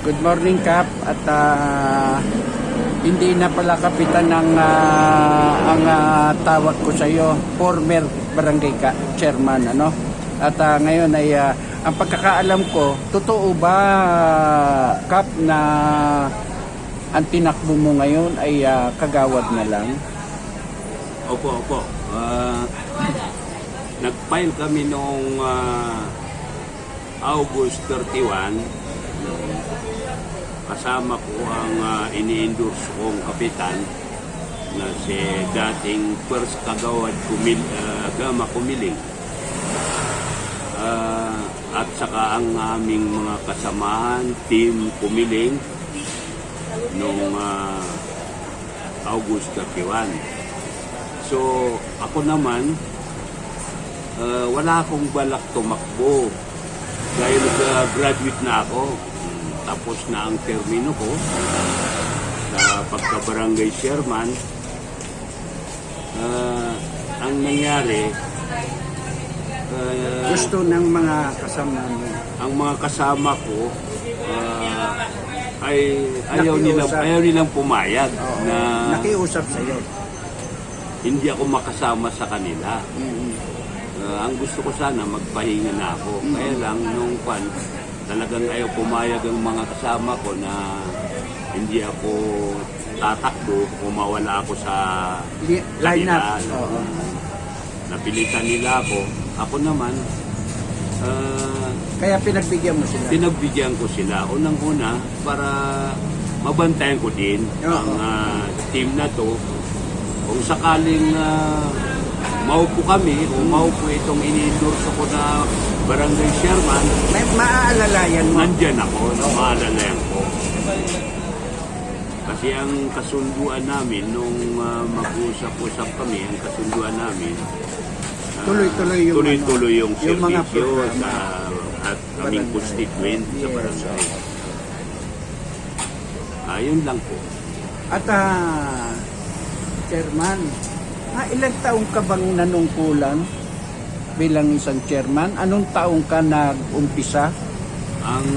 Good morning, Kap. At ah, hindi na pala kapitan ng ah, ang ah, tawag ko sa iyo, former barangay ka, chairman, ano? At ah, ngayon ay ah, ang pagkakaalam ko, totoo ba, Kap, na ang tinakbo mo ngayon ay ah, kagawad na lang? Opo, opo. Ah, nag-file kami noong ah, August 31. Kasama ko ang uh, ini-endorse kong kapitan na si dating first kagawad kumil, ah, Gama Kumiling. Ah, at saka ang aming mga kasamahan, team Kumiling, noong ah, August 31. So, ako naman, uh, wala akong balak tumakbo. Dahil uh, graduate na ako. Tapos na ang termino ko sa pagka-barangay chairman. Uh, ang nangyari, uh, Gusto ng mga kasama mo. ang mga kasama ko uh, ay ayaw nilang ayaw nilang pumayag Oo. na Nakiusap sa iyo. hindi ako makasama sa kanila. Mm. Uh, ang gusto ko sana magpahinga na ako. Kaya lang nung pan talagang ayaw pumayag ang mga kasama ko na hindi ako tatakbo o mawala ako sa Li- Line up. kanila. Oo. Napilitan nila ako. Ako naman, uh, Kaya pinagbigyan mo sila. pinagbigyan ko sila. Unang-una, para mabantayan ko din Oo. ang ah, team na to. Kung sakaling uh, maupo kami o maupo itong ini-endorse ko na barangay chairman, May maaalalayan mo. nandyan ako, no, maalalayan ko. Kasi ang kasunduan namin, nung ah, mag-usap-usap kami, ang kasunduan namin, ah, Tuloy-tuloy yung tuloy-tuloy yung, ano, yung mga serbisyo programa. sa at kaming Barangay. constituent sa Yes. barangay. Ayun lang po. At ah, chairman, ah, ilang taong ka bang nanungkulan bilang isang chairman? Anong taong ka nag-umpisa? Ang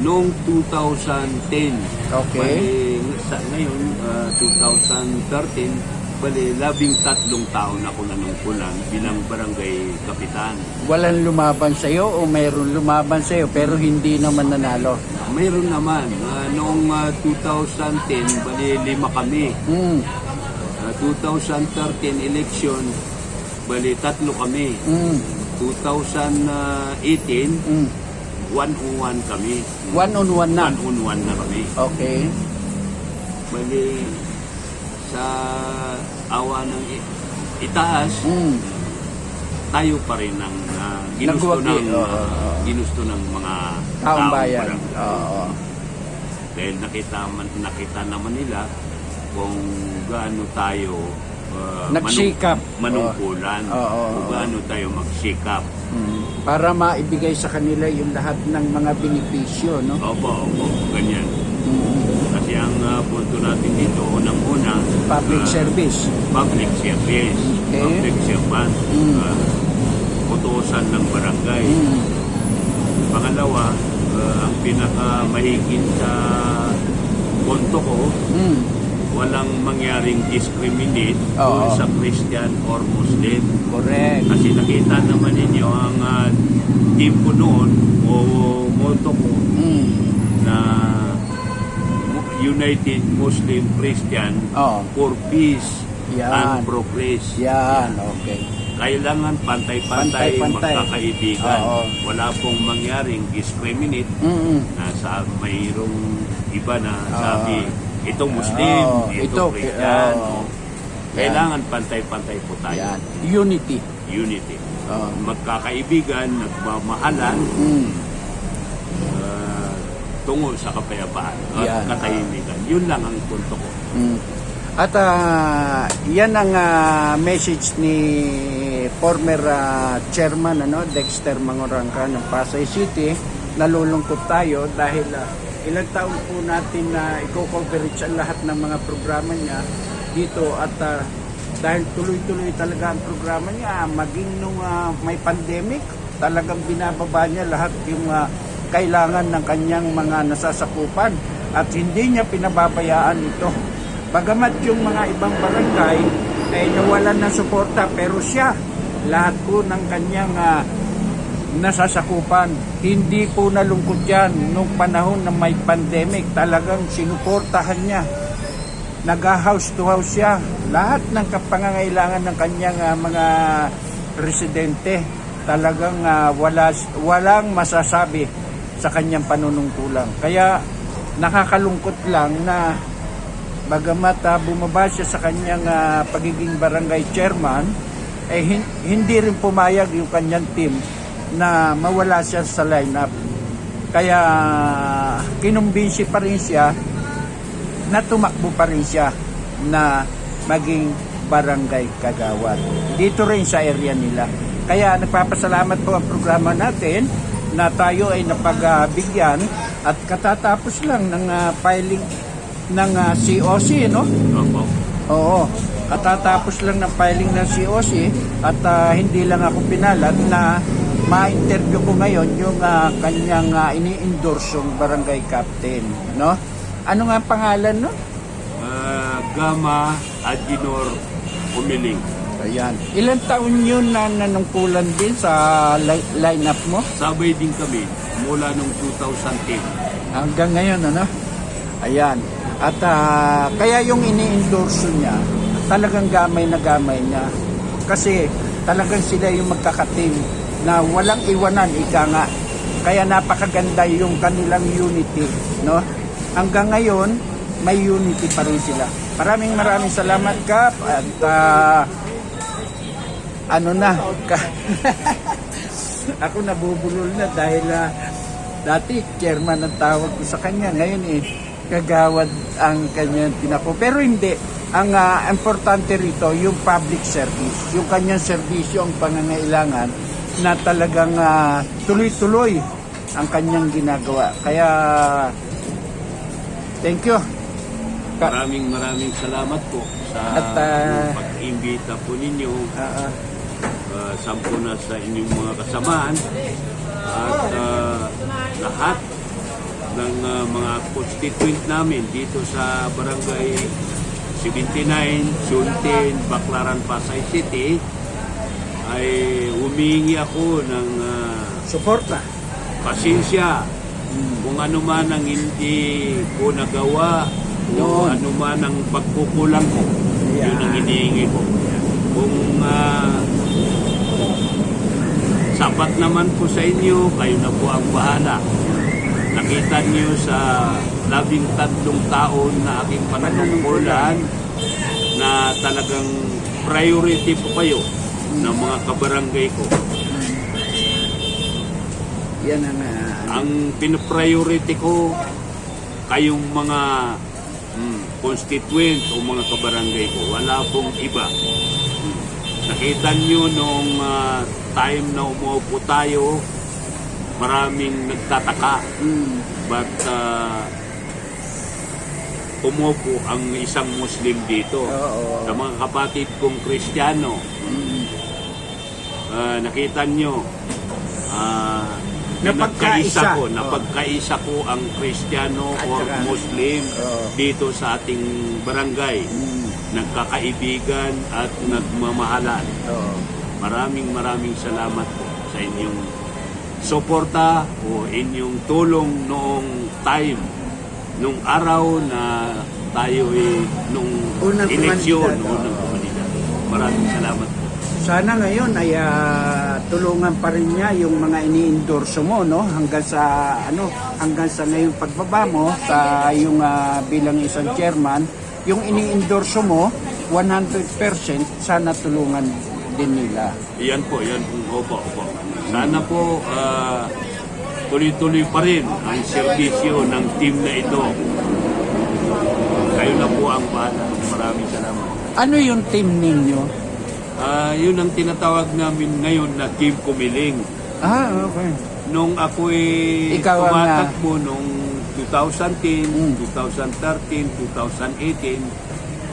noong 2010, Okay. bali, sa, ngayon, ah, 2013, bali, labing tatlong taon ako nanungkulan bilang barangay kapitan. Walang lumaban sa iyo o mayroon lumaban sa iyo pero hindi naman nanalo? Mayroon naman, ah, noong ah, 2010, bali lima kami. Mm, 2013 election, bali tatlo kami. mm, 2018, mm. one-on-one kami. One on one na. One-on-one na kami. Okay. Bali, sa awa ng i- itaas, Mm. tayo pa rin ang ah, ginusto Nagwagi, ng oo, ah, oo. ginusto ng mga Taong bayan. barangay. Oo. Dahil nakita man nakita naman nila kung gaano tayo ah, Nagsikap. manung- manungkulan, Oo, oo, kung oo. gaano tayo magsikap. Mm. Para maibigay sa kanila yung lahat ng mga benepisyo, no? Opo, opo, ganyan. Mm. Kasi ang ah, punto natin dito, unang-una, Public ah, service. public service, Okay. public servant, Mm. ah, utusan ng barangay. Mm. Pangalawa, ah, ang pinakamahigit sa punto ko, Mm. Walang mangyaring discriminate Oo. kung sa Christian or Muslim. Correct. Kasi nakita naman ninyo ang ah, team ko noon o motto ko Mm. na United Muslim Christian Oo. for peace Yan. and progress. Yan, okay. Kailangan pantay-pantay, Pantay-pantay. magkakaibigan. Oo. Wala pong mangyaring discriminate Mm. na sa mayroong iba na sabi, ito Muslim, Oo, ito, ito, Christian. oo. Kailangan pantay-pantay po tayo. Yan. Unity. Unity. Oo. Magkakaibigan, nagmamahalan, Mm. uh, tungo sa kapayapaan at katahimikan. Yun lang ang punto ko. Mm. At ah, yan ang ah, message ni former ah, chairman ano Dexter Mangorangka ng Pasay City. Nalulungkot tayo dahil ah, ilang taon po natin na i-coverage ang lahat ng mga programa niya dito at ah, dahil tuloy-tuloy talaga ang programa niya maging nung ah, may pandemic talagang binababa niya lahat yung ah, kailangan ng kanyang mga nasasakupan at hindi niya pinababayaan ito. Bagamat yung mga ibang barangay ay nawalan ng suporta pero siya lahat po ng kanyang ah, nasasakupan. Hindi po nalungkot yan nung panahon na may pandemic. Talagang sinuportahan niya. Nag-house to house siya. Lahat ng kapangangailangan ng kanyang ah, mga residente. Talagang ah, wala, walang masasabi sa kanyang panunungkulan. Kaya nakakalungkot lang na bagamat ah, bumaba siya sa kanyang ah, pagiging barangay chairman, eh hin- hindi rin pumayag yung kanyang team na mawala siya sa lineup. Kaya kinumbinsi pa rin siya na tumakbo pa rin siya na maging barangay kagawad. Dito rin sa area nila. Kaya nagpapasalamat po ang programa natin na tayo ay napagbigyan at katatapos lang ng ah, filing ng ah, COC, no? Opo. Oo. Katatapos lang ng filing ng COC at ah, hindi lang ako pinalat na ma-interview ko ngayon yung ah, kanyang ah, ini-endorse yung barangay captain, no? Ano nga ang pangalan, no? Ah, Gama Aginor Umiling. Ayan. Ilan taon yun na nanungkulan din sa li- lineup mo? Sabay din kami mula nung 2010. Hanggang ngayon, ano? Ayan. At ah, kaya yung ini-endorse niya, talagang gamay na gamay niya. Kasi talagang sila yung magkakating na walang iwanan, ika nga. Kaya napakaganda yung kanilang unity, no? Hanggang ngayon, may unity pa rin sila. Maraming maraming salamat, Kap. At ah, ano na, ako nabubulol na dahil ah, dati chairman ang tawag ko sa kanya. Ngayon eh, kagawad ang kanyang tinako. Pero hindi. Ang ah, importante rito, yung public service. Yung kanyang serbisyo ang pangangailangan na talagang ah, tuloy-tuloy ang kanyang ginagawa. Kaya, thank you. Ka- Maraming maraming salamat po sa At, ah, pag-imbita po ninyo. Ah, ah. uh, sampu na sa inyong mga kasamaan at uh, lahat ng uh, mga constituent namin dito sa barangay 79, Sultin, Baclaran, Pasay City ay humingi ako ng uh, suporta. pasensya kung ano man ang hindi ko nagawa Noon. ano man ang pagkukulang ko yun ang Yeah. hinihingi ko kung ah, sapat naman po sa inyo kayo na po ang bahala nakita niyo sa labing tatlong taon na aking pananungkulan na talagang priority po kayo ng mga kabarangay ko Yan ang ah, ang pinapriority ko kayong mga mm, constituent o mga kabarangay ko. Wala pong iba. Nakita nyo nung ah, time na umuupo tayo, maraming nagtataka. mm, But uh, umupo ang isang Muslim dito. oo. Sa mga kapatid kong Kristiyano, Ah, nakita nyo, ah, Napagkaisa. nagkaisa ko, Oh. napagkaisa ko ang Kristiyano At o saka- Muslim Oh. dito sa ating barangay. Mm. Nagkakaibigan at nagmamahalan. Oo. Maraming maraming salamat po sa inyong suporta o inyong tulong noong time, nung araw na tayo ay nung Unang eleksyon, unang kumandidato. Maraming salamat po. Sana ngayon ay ah, tulungan pa rin niya yung mga ini-endorse mo no hanggang sa ano hanggang sa ngayong pagbaba mo sa yung ah, bilang isang chairman yung ini-endorse mo 100% sana tulungan din nila. Yan po, yan po. Opo, opo. Sana po ah, tuloy-tuloy pa rin ang serbisyo ng team na ito. Kayo na po ang bahala. Maraming salamat. Ano yung team ninyo? Ah, yun ang tinatawag namin ngayon na Team Kumiling. Ah, okay. Nung ako'y Ikaw ang, tumatakbo nung 2010, Mm. 2013, 2018,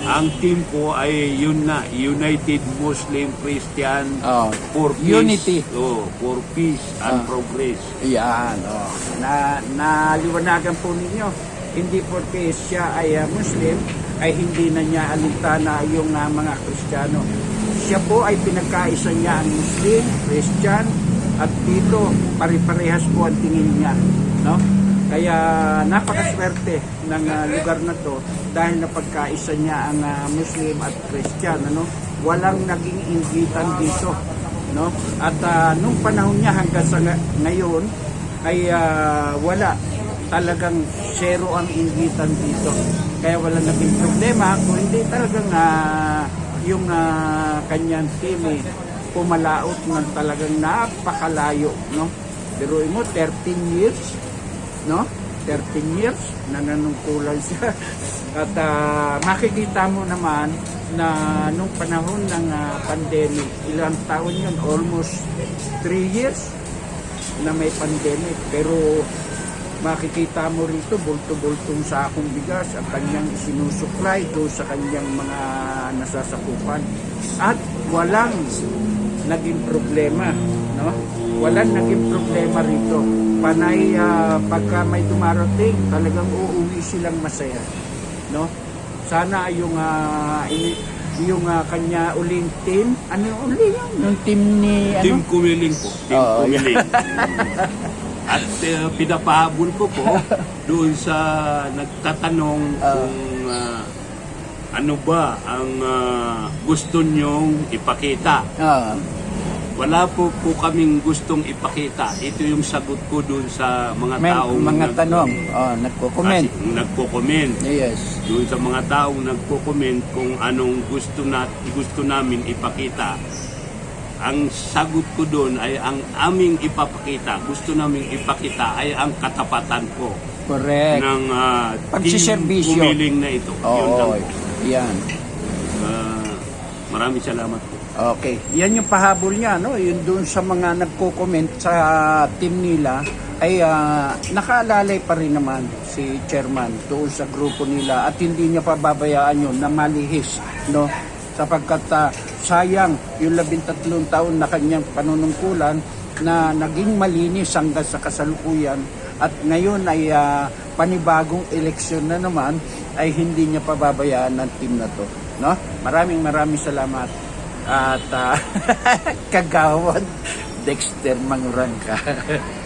ang team po ay yun na, United Muslim Christian Oh, for peace. Unity. Oh, for peace and Ah. progress. Yan, oh. Na, naliwanagan po ninyo. Hindi porque siya ay ah, Muslim, ay hindi na niya alintana yung ah, mga Kristiyano. Siya po ay pinagkaisa niya ang Muslim, Christian, at dito pare-parehas po ang tingin niya. No? Kaya napakaswerte ng ah, lugar na to dahil napagkaisa niya ang ah, Muslim at Christian. Ano? Walang naging inggitan dito no at ah, nung panahon niya hanggang sa nga- ngayon ay ah, wala talagang zero ang inggitan dito kaya wala naging problema kung hindi talagang ah, yung ah, kanyang team eh, pumalaot ng talagang napakalayo no? Pero mo 13 years no? 13 years nananungkulan siya. At ah, makikita mo naman na nung panahon ng ah, pandemic ilang taon yun? Almost 3 years na may pandemic. Pero makikita mo rito bulto-bultong sa akong bigas ang kanyang isinusuklay doon sa kanyang mga nasasakupan. At walang naging problema no? Walang naging problema rito. Panay ah, pagka may dumarating talagang uuwi silang masaya no? Sana yung ini- yung ah, kanya uling team ano yung uli yun yung team ni ano? Team Kumiling po. Team Oo, Kumiling. At uh, pinapahabol ko po doon sa nagtatanong Oo. kung ah, ano ba ang ah, gusto nyong ipakita. Wala po po kaming gustong ipakita. Ito yung sagot ko doon sa mga may taong mga nag- tanong oh, nagko-comment nagko-comment. yes Doon sa mga taong nagko-comment kung anong gusto na gusto namin ipakita. Ang sagot ko doon ay ang aming ipapakita, gusto naming ipakita ay ang katapatan ko correct ng uh, Pagsiservisyo. umiling na ito. Yun lang oo po. yan Ah, maraming salamat po. Okay. Yan yung pahabol niya, no? Yun doon sa mga nagko-comment sa team nila ay ah, nakaalalay pa rin naman si chairman doon sa grupo nila at hindi niya pababayaan yun na malihis, no? Sapagkat ah, sayang yung labintatlong taon na kanyang panunungkulan na naging malinis hanggang sa kasalukuyan at ngayon ay ah, panibagong eleksyon na naman ay hindi niya pababayaan ng team na to. No? Maraming maraming salamat at ah, kagawad Dexter Mangurangka.